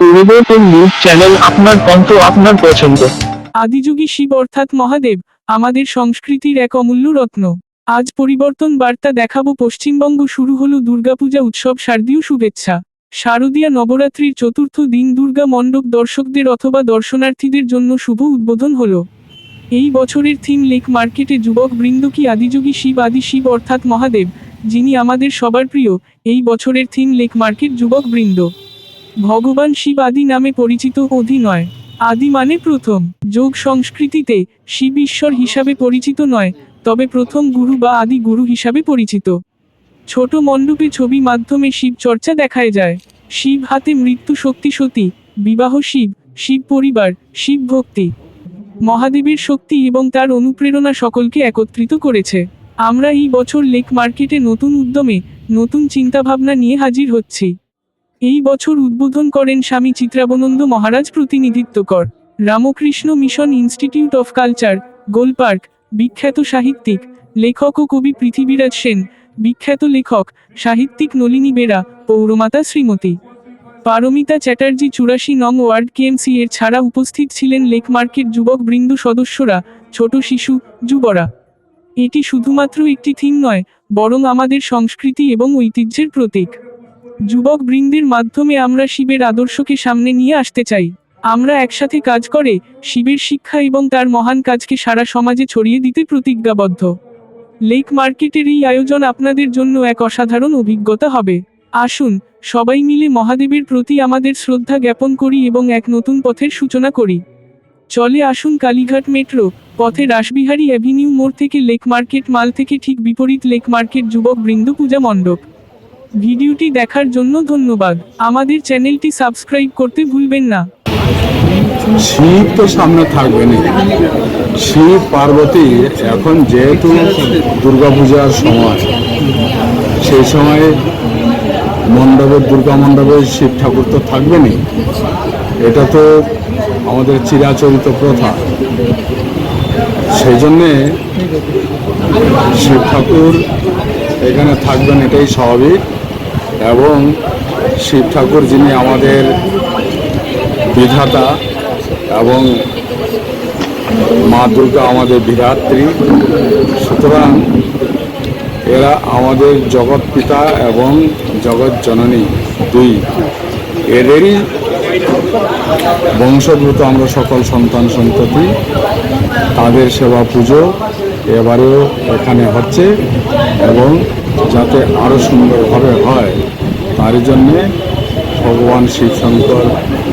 পরিবর্তন news channel আপনার কণ্ঠ আপনার পছন্দ। আদিযোগী শিব অর্থাৎ মহাদেব, আমাদের সংস্কৃতির এক অমূল্য রত্ন। আজ পরিবর্তন বার্তা দেখাবো পশ্চিমবঙ্গ শুরু হলো দুর্গাপূজা উৎসব শারদীয় শুভেচ্ছা। শারদীয়া নবরাত্রির চতুর্থ দিন দুর্গা মণ্ডপ দর্শকদের অথবা দর্শনার্থীদের জন্য শুভ উদ্বোধন হলো। এই বছরের থিম লেক মার্কেটে যুবক বৃন্দ কি আদিযোগী শিব আদি শিব অর্থাৎ মহাদেব, যিনি আমাদের সবার প্রিয়, এই বছরের থিম লেক মার্কেট যুবক বৃন্দ। ভগবান শিব আদি নামে পরিচিত অধি নয় আদি মানে প্রথম। যোগ সংস্কৃতিতে শিব ঈশ্বর হিসাবে পরিচিত নয়, তবে প্রথম গুরু বা আদি গুরু হিসাবে পরিচিত। ছোট মণ্ডপে ছবি মাধ্যমে শিব চর্চা দেখায় যায়। শিব হাতে মৃত্যু শক্তি সতী, বিবাহ শিব শিব পরিবার, শিব ভক্তি। মহাদেবের শক্তি এবং তার অনুপ্রেরণা সকলকে একত্রিত করেছে। আমরা এই বছর লেক মার্কেটে নতুন উদ্যমে নতুন চিন্তাভাবনা নিয়ে হাজির হচ্ছি। এই বছর উদ্বোধন করেন স্বামী চিত্রাবনন্দ মহারাজ প্রতিনিধিত্ব কর। Ramakrishna mission institute of culture Golpark বিখ্যাত সাহিত্যিক, লেখক ও কবি পৃথিবীরাজ সেন, বিখ্যাত লেখক, সাহিত্যিক নলিনী বেরা, পৌরমাতা শ্রীমতী। পারমিতা চ্যাটার্জি চুরাশি নং ওয়ার্ড কেএমসি এর ছাড়া উপস্থিত ছিলেন লেক মার্কেট যুবক বৃন্দ সদস্যরা, ছোট শিশু, যুবরা। এটি শুধুমাত্র একটি থিম নয়, বরং আমাদের সংস্কৃতি এবং ঐতিহ্যের প্রতীক। যুবক বৃন্দের মাধ্যমে আমরা শিবের আদর্শকে সামনে নিয়ে আসতে চাই। আমরা একসাথে কাজ করে, শিবের শিক্ষা এবং তার মহান কাজকে সারা সমাজে ছড়িয়ে দিতে প্রতিজ্ঞাবদ্ধ। লেক মার্কেটের এই আয়োজন আপনাদের জন্য এক অসাধারণ অভিজ্ঞতা হবে। আসুন, সবাই মিলে মহাদেবের প্রতি আমাদের শ্রদ্ধা জ্ঞাপন করি এবং এক নতুন পথের সূচনা করি। চলে আসুন কালীঘাট মেট্রো, পথে রাসবিহারী অ্যাভিনিউ মোড় থেকে লেক মার্কেট মাল থেকে ঠিক বিপরীত লেক মার্কেট যুবক বৃন্দ পূজা মণ্ডপ। ভিডিওটি দেখার জন্য ধন্যবাদ। আমাদের চ্যানেলটি সাবস্ক্রাইব করতে ভুলবেন না। শিব তো সামনে থাকবে না শিব, পার্বতী, এখন যেহেতু দুর্গাপূজার সময়, সেই সময় মণ্ডপে, দুর্গা মণ্ডপে শিব ঠাকুর তো থাকবে না এটা তো আমাদের চিরাচরিত প্রথা। সেই জন্যে শিব ঠাকুর এখানে থাকবেন এটাই স্বাভাবিক। এবং শিব ঠাকুর যিনি আমাদের বিধাতা এবং মা দুর্গা আমাদের বিধাত্রী, সুতরাং এরা আমাদের জগৎ পিতা এবং জগৎ জননী দুই। এদেরই বংশভূত আমরা সকল সন্তান সন্ততি, তাদের সেবা পুজো এবারেও এখানে হচ্ছে। এবং যাতে আরও সুন্দরভাবে হয়, তার জন্যে ভগবান শিব শঙ্কর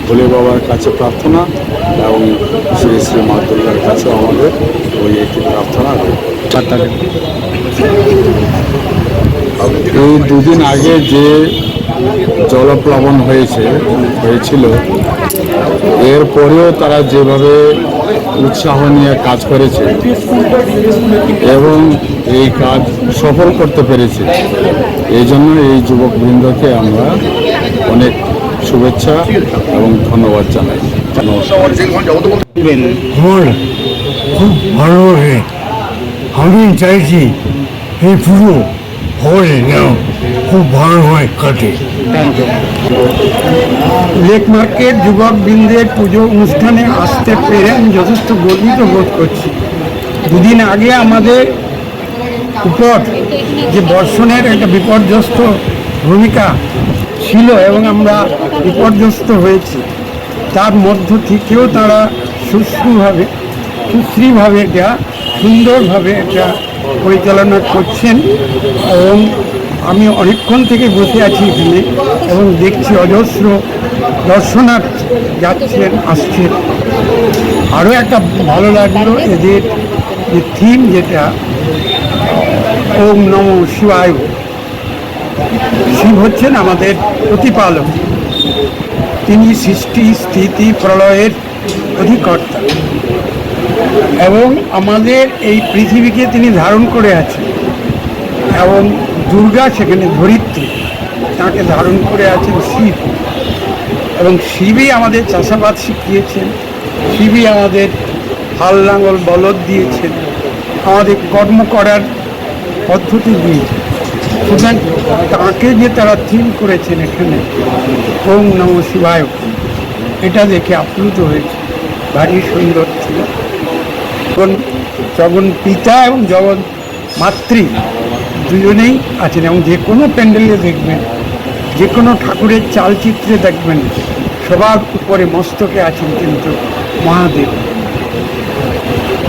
ভোলে বাবার কাছে প্রার্থনা এবং শ্রী শ্রী মা দুর্গার কাছে আমাদের ওই একটি প্রার্থনা এই দুদিন আগে যে জলপ্লাবন হয়েছে, হয়েছিল এরপরেও তারা যেভাবে উৎসাহ নিয়ে কাজ করেছে এবং এই কাজ সফল করতে পেরেছে, এই জন্য এই যুবকবৃন্দকে আমরা অনেক শুভেচ্ছা এবং ধন্যবাদ জানাই। আমার খুব ভালো আমি চাইছি এই পুজো হলে যেন খুব ভালো ভালোভাবে কাটে। লেক মার্কেট যুবক বৃন্দের পুজো অনুষ্ঠানে আসতে পেরে আমি যথেষ্ট গর্বিত বোধ করছি। দুদিন আগে আমাদের উপর যে বর্ষণের একটা বিপর্যস্ত ভূমিকা ছিল এবং আমরা বিপর্যস্ত হয়েছি, তার মধ্য থেকেও তারা সুস্থভাবে সুশ্রীভাবে এটা সুন্দরভাবে এটা পরিচালনা করছেন এবং আমি অনেকক্ষণ থেকে বসে আছি এখানে এবং দেখছি অজস্র দর্শনার্থী যাচ্ছেন, আসছেন। আরও একটা ভালো লাগল এদের যে থিম যেটা, ওম নম শিবায়। শিব হচ্ছেন আমাদের প্রতিপালক। তিনি সৃষ্টি, স্থিতি, প্রলয়ের অধিকর্তা। এবং আমাদের এই পৃথিবীকে তিনি ধারণ করে আছেন। এবং দুর্গা সেখানে ধরিত্রী। তাকে ধারণ করে আছেন শিব। এবং শিবই আমাদের চাষাবাদ শিখিয়েছেন। শিবই আমাদের হাল লাঙল বলদ দিয়েছেন। আমাদের কর্ম করার পদ্ধতি দিয়েছেন। সুতরাং তাকে যে তারা থিম করেছেন এখানে, ওম নম শিবায়। এটা দেখে আপ্লুত হয়েছে। ভারী সুন্দর ছিল। এখন জগন পিতা এবং জগন মাতৃ দুজনেই আছেন এবং যে কোনো প্যান্ডেলে দেখবেন, যে কোনো ঠাকুরের চালচিত্রে দেখবেন, সবার উপরে মস্তকে আছেন কিন্তু মহাদেব।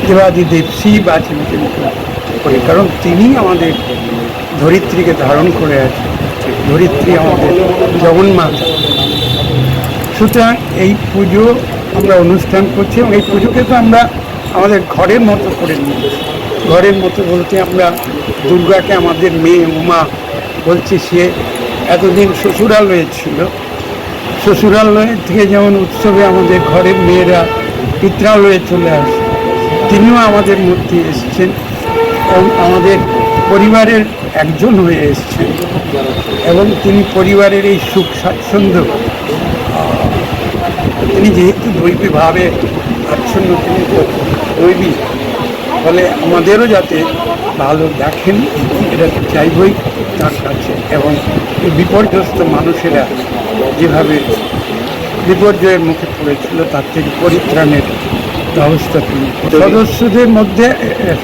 দেবাদিদেব শিব আছেন কিন্তু উপরে, কারণ তিনি আমাদের ধরিত্রীকে ধারণ করে আছেন। ধরিত্রী আমাদের জগন্মাতা। সুতরাং এই পুজো আমরা অনুষ্ঠান করছি এবং এই পুজোকে তো আমরা আমাদের ঘরের মতো করে নিয়েছি। ঘরের মতো বলতে আমরা দুর্গাকে আমাদের মেয়ে উমা বলছি, সে এতদিন শ্বশুরালয়ে ছিল। শ্বশুরালয় থেকে যেমন উৎসবে আমাদের ঘরের মেয়েরা পিত্রালয়ে চলে আসে, তিনিও আমাদের মধ্যে এসছেন এবং আমাদের পরিবারের একজন হয়ে এসছেন এবং তিনি পরিবারের এই সুখ স্বাচ্ছন্দ্য তিনি যেহেতু দৈবীভাবে আচ্ছন্ন, তিনি দৈবী। ফলে আমাদেরও যাতে ভালো দেখেন, এটা চাইবই তার কাছে। এবং বিপর্যস্ত মানুষেরা যেভাবে বিপর্যয়ের মুখে পড়েছিল, তার থেকে পরিত্রাণের ব্যবস্থা তিনি সদস্যদের মধ্যে,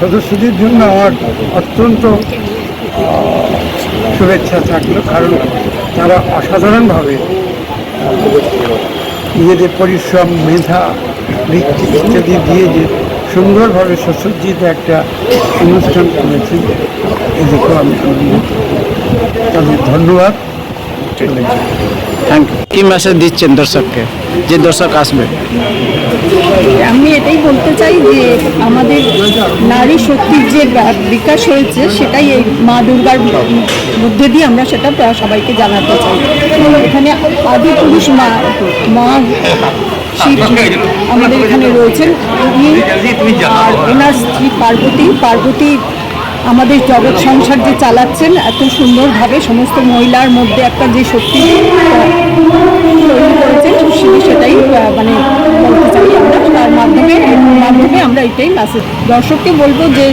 সদস্যদের জন্য আমার অত্যন্ত শুভেচ্ছা থাকল, কারণ তারা অসাধারণভাবে নিজেদের পরিশ্রম, মেধা, বৃত্তি ইত্যাদি দিয়ে যে সুন্দরভাবে সুসজ্জিত একটা অনুষ্ঠান করেছি। এ দেখেও আমি তাদের ধন্যবাদ। থ্যাংক ইউ কি মেসেজ দিচ্ছেন দর্শককে? যে দর্শক আসবে। আমি এটাই বলতে চাই যে আমাদের নারী শক্তির যে বিকাশ হয়েছে সেটাই এই মা দুর্গার মধ্যে দিয়ে আমরা সেটা সবাইকে জানাতে চাই। এখানে আদি পুরুষ মা মা শিব আমাদের এখানে রয়েছেন উনি আর ওনার স্ত্রী পার্বতী। পার্বতী আমাদের জগৎ সংসার যে চালাচ্ছেন এত সুন্দরভাবে সমস্ত মহিলার মধ্যে একটা যে শক্তি তৈরি করেছেন সেটাই মানে বলতে চাই আমরা। তার মাধ্যমে মাধ্যমে আমরা এটাই মেসেজ দর্শককে বলব যে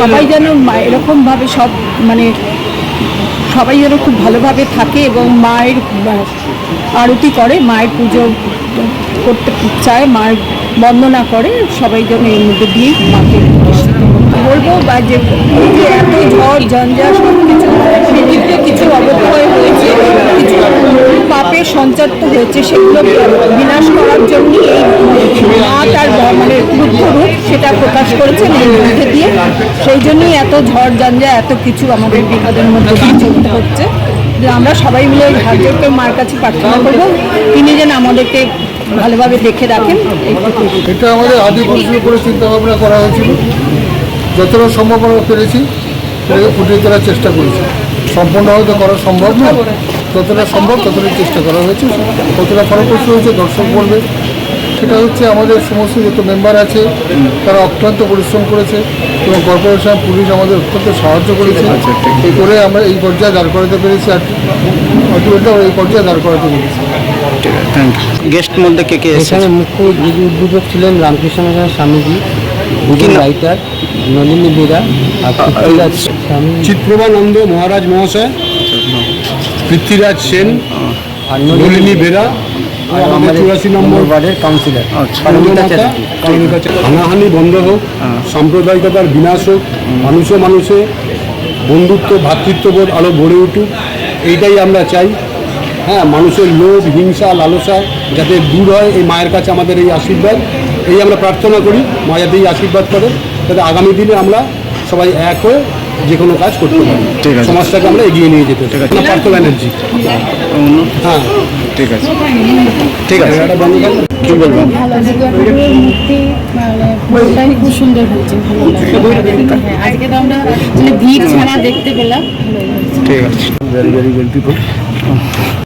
সবাই যেন এরকমভাবে সব মানে সবাই যেন খুব ভালোভাবে থাকে এবং মায়ের আরতি করে, মায়ের পুজো করতে চায় মায়ের বন্দনা করে, সবাই যেন এর মধ্যে দিয়ে মাকে বলব বা যে এত ঝড়, ঝঞ্ঝা সব কিছু কিছু অবক্ষয় হয়েছে। পাপের সঞ্চার তো হয়েছে, সেগুলো বিনাশ করার জন্য এই মা তার মানে রুদ্র রূপ সেটা প্রকাশ করেছেন এই মধ্যে দিয়ে। সেই জন্যই এত ঝড় ঝঞ্ঝা এত কিছু আমাদের বিপদের মধ্যে চলতে হচ্ছে। যে আমরা সবাই মিলে ভাগ্যকে মার কাছে প্রার্থনা করব। তিনি যেন আমাদেরকে ভালোভাবে দেখে রাখেন। এটা আমাদের আদি উপরে চিন্তা ভাবনা করা হয়েছিল। যতটা সম্ভব আমরা পেরেছি ফুটিয়ে তোলার চেষ্টা করেছি। সম্পূর্ণ হয়তো করা সম্ভব না। যতটা সম্ভব ততটাই চেষ্টা করা হয়েছে কতটা ফলপ্রসূ হয়েছে দর্শক বলবে। সেটা হচ্ছে আমাদের সমস্ত যত মেম্বার আছে তারা অত্যন্ত পরিশ্রম করেছে এবং কর্পোরেশন পুলিশ আমাদের অত্যন্ত সাহায্য করেছে। এই করে আমরা এই পর্যায়ে দাঁড় করাতে পেরেছি আর আলটিমেটলি আমরা এই পর্যায়ে দাঁড় করাতে পেরেছি। থ্যাংক ইউ গেস্ট মধ্যে কে কে এখানে মুখ্য উদ্বোধক ছিলেন রামকৃষ্ণ স্বামীজি নাম? রাইটার নলিনী বেরা চিত্রবানন্দ মহারাজ মহাশয়। পৃথ্বীরাজ সেন আর নলিনী বেরা আর আমাদের চুরাশি নম্বর ওয়ার্ডের কাউন্সিলর আচ্ছা। হানাহানি বন্ধ হোক সাম্প্রদায়িকতার বিনাশ হোক মানুষে মানুষে বন্ধুত্ব ভ্রাতৃত্ববোধ আরও গড়ে উঠুক এইটাই আমরা চাই। হ্যাঁ মানুষের লোভ হিংসা লালসা যাতে দূর হয় এই মায়ের কাছে আমাদের এই আশীর্বাদ। এই আমরা প্রার্থনা করি মা যাতে এই আশীর্বাদ করে যাতে আগামী দিনে আমরা সবাই এক হয়ে যে কোনো কাজ করতে পারি। ঠিক আছে। সমাজটাকে আমরা এগিয়ে নিয়ে যেতে ঠিক আছে। পার্থ ব্যানার্জি। হ্যাঁ। ঠিক আছে। ঠিক আছে। এটা বন্ধ করো। কি বলবেন মানে খুব সুন্দর লাগছে হ্যাঁ, আজকে তো আমরা মানে ভিড় ছাড়া দেখতে পেলাম। ঠিক আছে। Very very good people